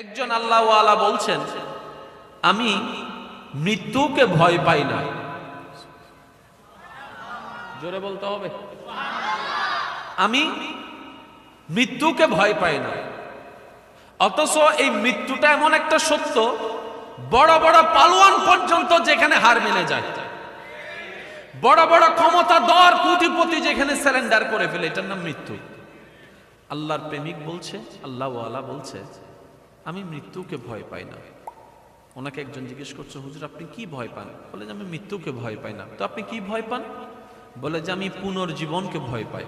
একজন আল্লাহ আল্লাহওয়ালা বলছেন, আমি মৃত্যুকে ভয় পাই না। জোরে বলতে হবে। আমি মৃত্যুকে ভয় পাই না। অথচ এই মৃত্যুটা এমন একটা সত্য, বড় বড় পালোয়ান পর্যন্ত যেখানে হার মেনে যায়। বড় বড় ক্ষমতা দর কুটিপতি যেখানে স্যালেন্ডার করে ফেলে, এটার নাম মৃত্যু। আল্লাহর প্রেমিক বলছে আল্লাহ বলছে আমি মৃত্যুকে ভয় পাই না। ওনাকে একজন জিজ্ঞেস করছে, হুজুর, আপনি কি ভয় পান? বলে যে, আমি মৃত্যুকে ভয় পাই না। তো আপনি কি ভয় পান? বলে যে, আমি পুনর্জীবনকে ভয় পাই।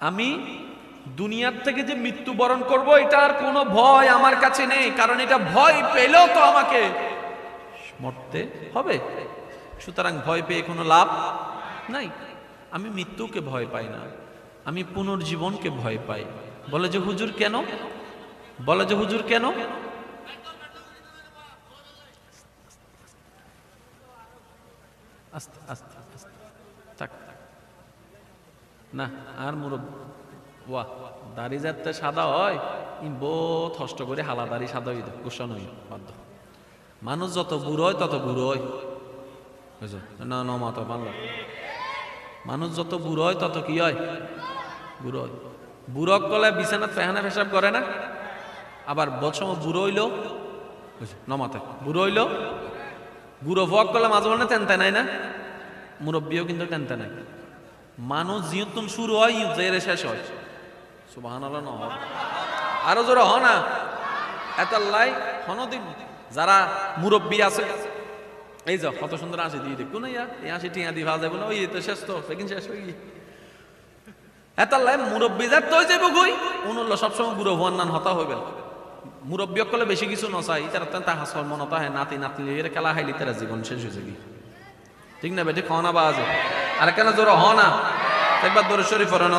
আমি দুনিয়ার থেকে যে মৃত্যুবরণ করব, এটা আর কোনো ভয় আমার কাছে নেই, কারণ এটা ভয় পেলেও তো আমাকে মরতে হবে। সুতরাং ভয় পেয়ে কোনো লাভ নাই। আমি মৃত্যুকে ভয় পাই না। আমি পুনর্জীবনকে ভয় পাই। বলে যে, হুজুর কেন? বলে যে, হুজুর কেন? আস্তে আস্তে আস্তে। থাক। না, আর মুরব, ওয়া, দাড়ি যাতে সাদা হয়। বহুত কষ্ট করে হালা দাড়ি সাদা হইতে গোসানো হই বাধ্য। মানুষ যত বুড়ো হয়, তত বুড়ো হয়। বুঝছ? না না মাতা মানুষ যত বুড়ো হয়, তত কি হয়? বুড়ো হয়। বুড়ক গলে বিছানাত ফেহানা পেশাব করে না? আবার বছর বুড়ো হইল নমাতে, বুড়ো হইল, বুড়ো ভক করলে মাঝে মাঝে তেনতে নাই না? মুরব্বীও কিন্তু তেনতে নাই। মানুষ জিয়তুন শুরু হয়, জেরে শেষ হয়। সুবাহান আরও জোরে হ না। এত লাই হনদিন যারা মুরব্বী আছে, এই যাও কত সুন্দর হাসি দিয়ে দেখুন ইয়া? এই হাসি টিয়া দিয়ে ভাজা বলে, ওই তো শেষ তো, সেদিন শেষ হয়ে গিয়ে। এত লাই মুরব্বী যার তৈ যাইব গই উনুল্ল সবসময় বুড়ো হওয়ার নান হতা হইবে। মুরব্বী অকলে বেশি কিছু নচাই তারা তা হাসর মনত হয়, নাতি নাতনি এর খেলা হাইলি তারা জীবন শেষ হয়েছে কি? ঠিক না বেটি খাওয়া বাজে। আর কেন জোর হ না? একবার দোর শরীফ পড়েন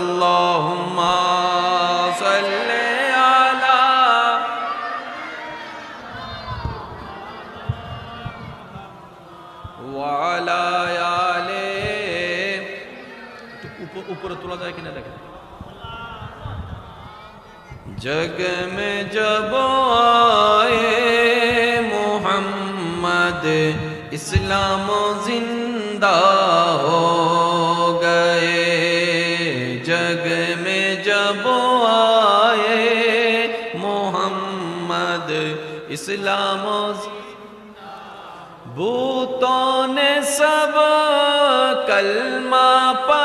উপরে তোলা যায় কিনা لگے؟ جگ میں جب آئے محمد، اسلام زندہ ہو گئے۔ جگ میں جب آئے محمد، اسلام زندہ۔ بوتوں نے سب کلمہ پا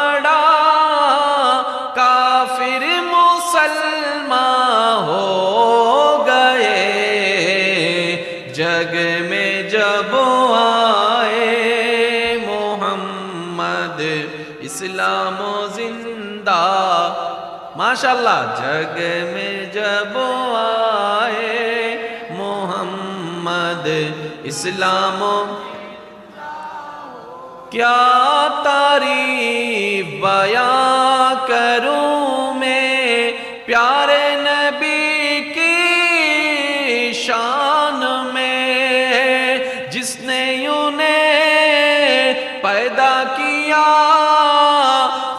में जब आए मोहम्मद इस्लाम ज़िंदा। माशाल्लाह, जग में जब आए मोहम्मद इस्लाम क्या तारीफ़ बयां करूँ मैं? प्यारे जिसने उन्हें पैदा किया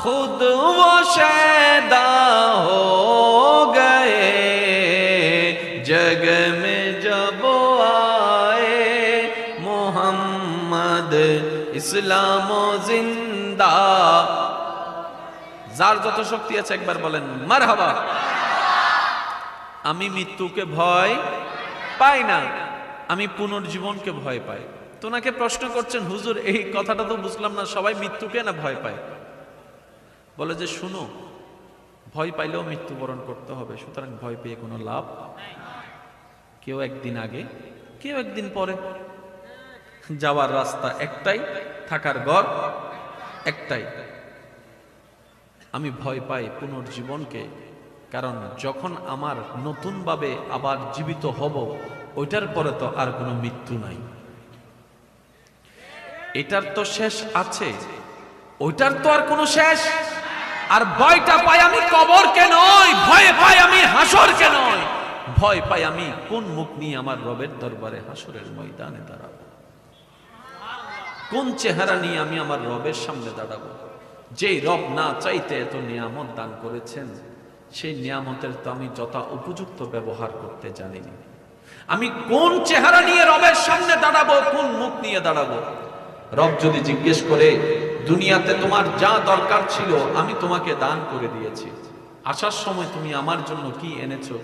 खुद वो शैदा हो गए जग में जब आए মোহাম্মদ ইসলাম জিন্দা যার যত শক্তি আছে একবার বলেন মার হাবা আমি মৃত্যুকে ভয় পাই না আমি পুনর্জীবনকে ভয় পাই। তোনাকে প্রশ্ন করছেন, হুজুর, এই কথাটা তো বুঝলাম না, সবাই মৃত্যুকে না ভয় পায়? বলে যে, শুনো, ভয় পাইলেও মৃত্যুবরণ করতে হবে, সুতরাং ভয় পেয়ে কোনো লাভ কেউ একদিন আগে, কেউ একদিন পরে। যাওয়ার রাস্তা একটাই, থাকার ঘর একটাই। আমি ভয় পাই পুনর্জীবনকে, কারণ যখন আমার নতুনভাবে আবার জীবিত হব ওইটার পরে তো আর কোনো মৃত্যু নাই। এটার তো শেষ আছে। ওইটার তো আর কোনো শেষ। আর ভয়টা পাই আমি কবরকে নয়, ভয় পাই আমি হাসরকে নয়। ভয় পাই আমি কোন মুখ নিয়ে আমার রবের দরবারে হাসরের ময়দানে দাঁড়াবো? কোন চেহারা নিয়ে আমি আমার রবের সামনে দাঁড়াবো? যেই রব না চাইতে এত নিয়ামত দান করেছেন, সেই নিয়ামতের তো আমি যথা উপযুক্ত ব্যবহার করতে জানিনি। আমি কোন চেহারা নিয়ে রবের সামনে দাঁড়াবো, কোন মুখ নিয়ে দাঁড়াবো? রব যদি জিজ্ঞেস করে, দুনিয়াতে তোমার যা দরকার ছিল, আমি তোমাকে দান করে দিয়েছি। আসার সময় তুমি আমার জন্য কি এনেছো?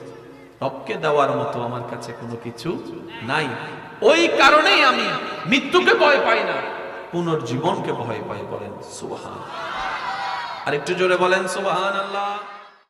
রবকে দেওয়ার মতো আমার কাছে কোনো কিছু নাই। ওই কারণেই আমি মৃত্যুকে ভয় পাই না, পুনর্জীবনকে ভয় পাই বলেন সুবহান আর একটু জোরে বলেন সুবহান আল্লাহ